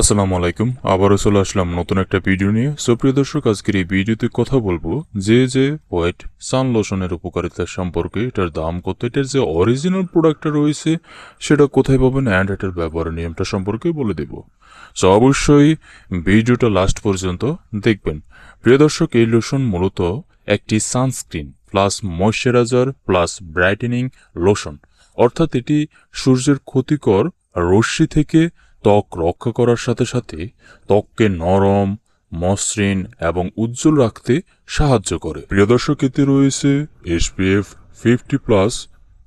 আসসালামু আলাইকুম, আবারও চলে আসলাম নতুন একটা ভিডিও নিয়ে। সুপ্রিয় দর্শক, আজকের এই ভিডিওতে কথা বলব যে যে হোয়াইট সান লোশনের উপকারিতা সম্পর্কে, এটার দাম কত, এটার যে অরিজিনাল প্রোডাক্টটা রয়েছে, সেটা কোথায় পাবেন অ্যান্ড এটার ব্যবহারের নিয়মটা সম্পর্কে বলে দেব। সো অবশ্যই ভিডিওটা লাস্ট পর্যন্ত দেখবেন। প্রিয় দর্শক, এই লোশন মূলত একটি sunscreen plus moisturiser plus brightening lotion অর্থাৎ এটি সূর্যের ক্ষতিকর রশ্মি থেকে ত্বক রক্ষা করার সাথে সাথে ত্বককে নরম, মসৃণ এবং উজ্জ্বল রাখতে সাহায্য করে। প্রিয় দর্শক, এতে রয়েছে এসপিএফ ফিফটি প্লাস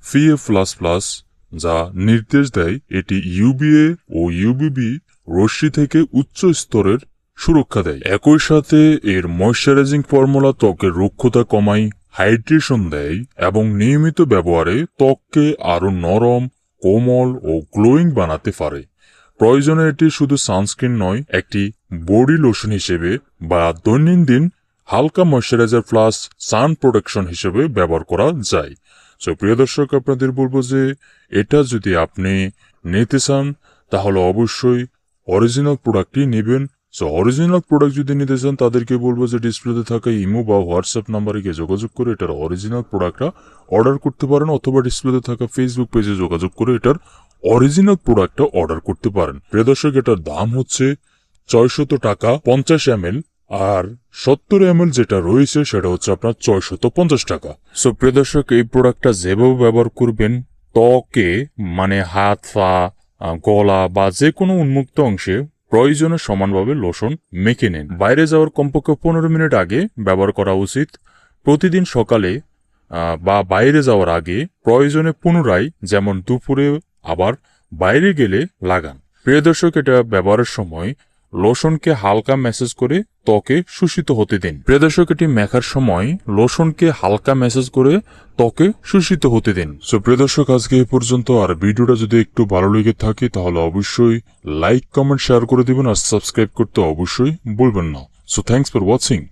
ফিএফ প্লাস প্লাস, যা নির্দেশ দেয় এটি ইউবিএ ও ইউবিবি রশ্মি থেকে উচ্চ স্তরের সুরক্ষা দেয়। একই সাথে এর ময়শ্চারাইজিং ফর্মুলা ত্বকের রুক্ষতা কমায়, হাইড্রেশন দেয় এবং নিয়মিত ব্যবহারে ত্বককে আরও নরম, কোমল ও গ্লোয়িং বানাতে পারে। প্রয়োজনে এটি শুধু সানস্ক্রিন নয়, একটি বডি লোশন হিসেবে বা দৈনন্দিন হালকা ময়শ্চারাইজার প্লাস সান প্রোটেকশন হিসেবে ব্যবহার করা যায়। সো প্রিয় দর্শক, আপনাদের বলব যে এটা যদি আপনি নিতে চান, তাহলে অবশ্যই অরিজিনাল প্রোডাক্টই নেবেন। সো অরিজিনাল প্রোডাক্ট যদি নিতে চান, তাদেরকে বলব যে ডিসপ্লেতে থাকা ইমো বা হোয়াটসঅ্যাপ নাম্বারে গিয়ে যোগাযোগ করে এটার অরিজিনাল প্রোডাক্টটা অর্ডার করতে পারেন, অথবা ডিসপ্লেতে থাকা ফেসবুক পেজে যোগাযোগ করে এটার অরিজিনাল প্রোডাক্টটা অর্ডার করতে পারেন। প্রিয় দর্শক, এটার দাম হচ্ছে ছয়শত টাকা, পঞ্চাশ এম আর সত্তর এম যেটা রয়েছে সেটা হচ্ছে আপনার ছয়শত পঞ্চাশ টাকা। সো প্রিয় দর্শক, এই প্রোডাক্টটা যেভাবে ব্যবহার করবেন, ত্বকে মানে হাত, পা গলা বা যে কোনো উন্মুক্ত অংশে প্রয়োজনে সমানভাবে লোশন মেখে নিন। বাইরে যাওয়ার কমপক্ষে পনেরো মিনিট আগে ব্যবহার করা উচিত। প্রতিদিন সকালে বা বাইরে যাওয়ার আগে প্রয়োজনে পুনরায়, যেমন দুপুরে আবার বাইরে গেলে লাগান। প্রিয় দর্শক, এটা ব্যবহারের সময় লোশনকে হালকা ম্যাসেজ করে ত্বকে শোষিত হতে দিন। প্রিয় দর্শক, এটি মেখার সময় লোশনকে হালকা ম্যাসেজ করে ত্বকে শোষিত হতে দিন। সো প্রিয় দর্শক, আজকে এই পর্যন্ত। আর ভিডিওটা যদি একটু ভালো লেগে থাকে, তাহলে অবশ্যই লাইক, কমেন্ট শেয়ার করে দিবেন। আর সাবস্ক্রাইব করতে অবশ্যই বলবেন না। So thanks for watching